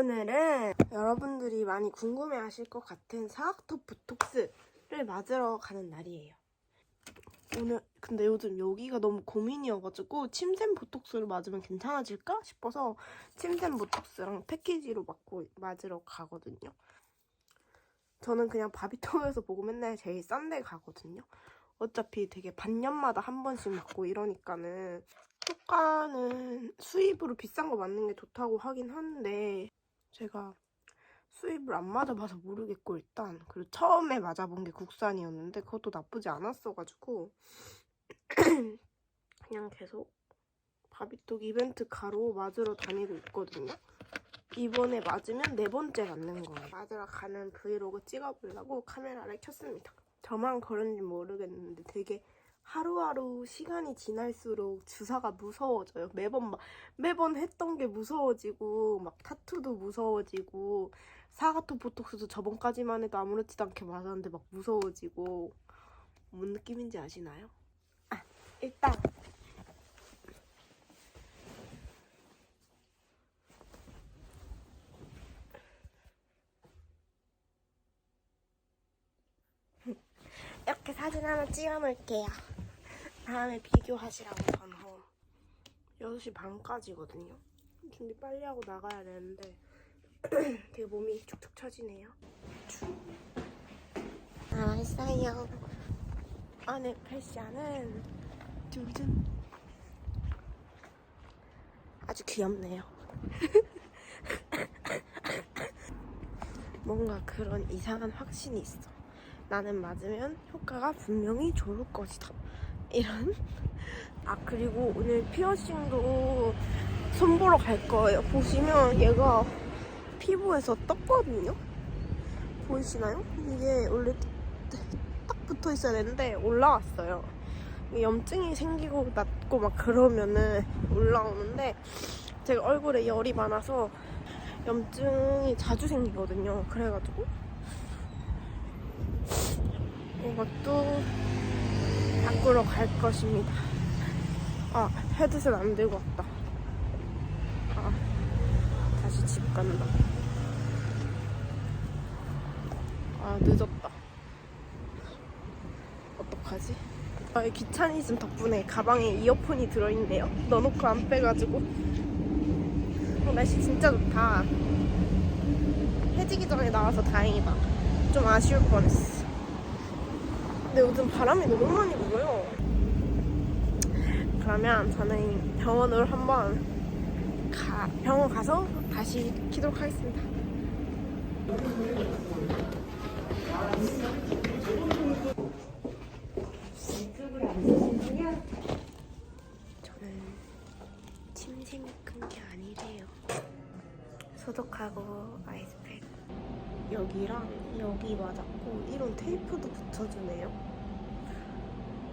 오늘은 여러분들이 많이 궁금해하실 것 같은 사각턱 보톡스를 맞으러 가는 날이에요. 오늘 근데 요즘 여기가 너무 고민이어가지고 침샘 보톡스를 맞으면 괜찮아질까 싶어서 침샘 보톡스랑 패키지로 맞고 맞으러 가거든요. 저는 그냥 바비통에서 보고 맨날 제일 싼 데 가거든요. 어차피 되게 반년마다 한 번씩 맞고 이러니까는 효과는 수입으로 비싼 거 맞는 게 좋다고 하긴 하는데 제가 수입을 안 맞아봐서 모르겠고 일단 그리고 처음에 맞아본 게 국산이었는데 그것도 나쁘지 않았어가지고 그냥 계속 바비톡 이벤트 가로 맞으러 다니고 있거든요. 이번에 맞으면 네 번째 맞는 거예요. 맞으러 가는 브이로그 찍어보려고 카메라를 켰습니다. 저만 그런지 모르겠는데 되게 하루하루 시간이 지날수록 주사가 무서워져요. 매번 막 매번 했던 게 무서워지고 막 타투도 무서워지고 사가토 보톡스도 저번까지만 해도 아무렇지도 않게 맞았는데 막 무서워지고 뭔 느낌인지 아시나요? 아, 일단 이렇게 사진 하나 찍어 놓을게요. 다음에 비교하시라고 전후 6시 반까지거든요. 준비 빨리 하고 나가야 되는데 되게 몸이 축축 처지네요. 나왔어요. 안에 패션은 두둔 아주 귀엽네요. 뭔가 그런 이상한 확신이 있어. 나는 맞으면 효과가 분명히 좋을 것이다. 이런. 아, 그리고 오늘 피어싱도 손보러 갈 거예요. 보시면 얘가 피부에서 떴거든요? 보이시나요? 이게 원래 딱 붙어 있어야 되는데 올라왔어요. 염증이 생기고 낫고 막 그러면은 올라오는데 제가 얼굴에 열이 많아서 염증이 자주 생기거든요. 그래가지고 이것도 바꾸러 갈 것입니다. 아, 헤드셋 안 들고 왔다. 아, 다시 집 간다. 아, 늦었다. 어떡하지? 아, 이 귀차니즘 덕분에 가방에 이어폰이 들어있네요. 넣어놓고 안 빼가지고. 어, 날씨 진짜 좋다. 해지기 전에 나와서 다행이다. 좀 아쉬울 뻔했어. 근데 요즘 바람이 너무 많이 불어요. 그러면 저는 병원으로 한번 가, 병원 가서 다시 키도록 하겠습니다. 저는 침샘이 큰 게 아니래요. 소독하고 아이스팩. 여기랑 여기 맞았고 이런 테이프도 붙여주네요.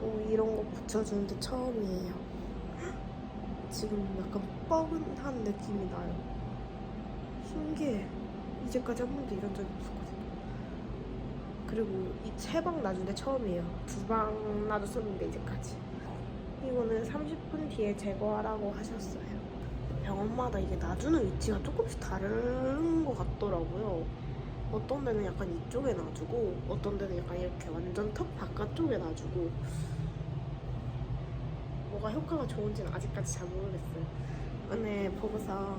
오, 이런 거 붙여주는데 처음이에요. 지금 약간 뻐근한 느낌이 나요. 신기해. 이제까지 한 번도 이런 적이 없었거든요. 그리고 이 세 방 놔준 게 처음이에요. 두 방 놔줬었는데 이제까지. 이거는 30분 뒤에 제거하라고 하셨어요. 병원마다 이게 놔주는 위치가 조금씩 다른 것 같더라고요. 어떤 데는 약간 이쪽에 놔주고 어떤 데는 약간 이렇게 완전 턱 바깥쪽에 놔주고 뭐가 효과가 좋은지는 아직까지 잘 모르겠어요. 오늘 보고서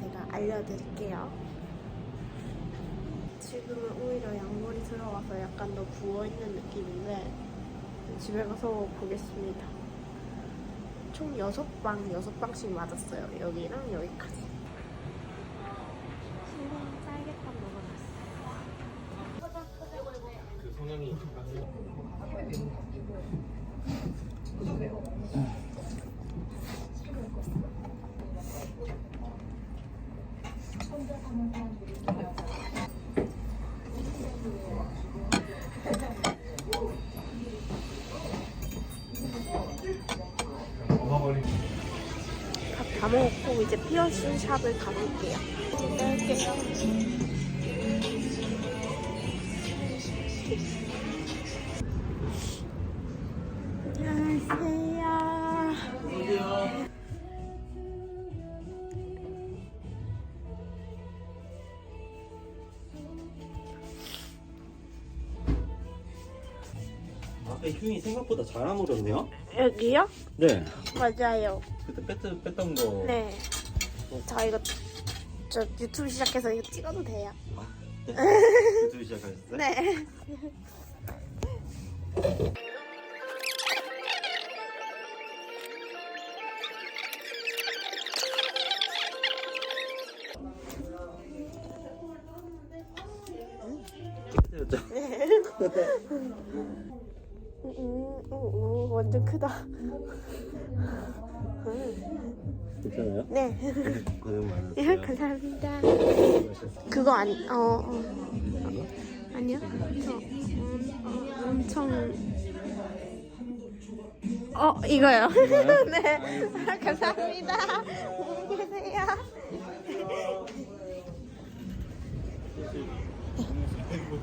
제가 알려드릴게요. 지금은 오히려 양머리 들어와서 약간 더 부어있는 느낌인데 집에 가서 보겠습니다. 총 6방, 6방씩 맞았어요. 여기랑 여기까지. 신랑 쌀개탕 먹어놨어요. 그 성향이 녹아버린 밥 다 먹었고 이제 피어싱 샵을 가볼게요. 뺄게요. 안녕하세요. 앞에 흉이 생각보다 잘 아물었네요. 여기요? 네. 맞아요. 그때 뺐던, 뺐던 거. 네. 저 이거 저 유튜브 시작해서 이거 찍어도 돼요. 아, 네. 유튜브 시작하셨어요? 네. 죠 음, 오, 오, 완전 크다. 괜찮아요? 네. 고생. 예, 감사합니다. 수고하셨어요. 그거 아니, 어, 어. 아니요. 저 음, 어, 엄청. 어, 이거요. 이거요? 네. 감사합니다. 안녕히 계세요.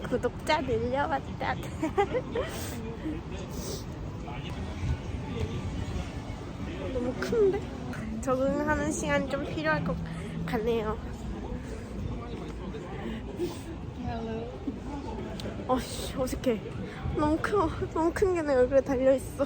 구독자 늘려왔다. 너무 큰데? 적응하는 시간 좀 필요할 것 같네요. 어씨 어색해. 너무 커. 너무 큰 게 내 얼굴에 달려 있어.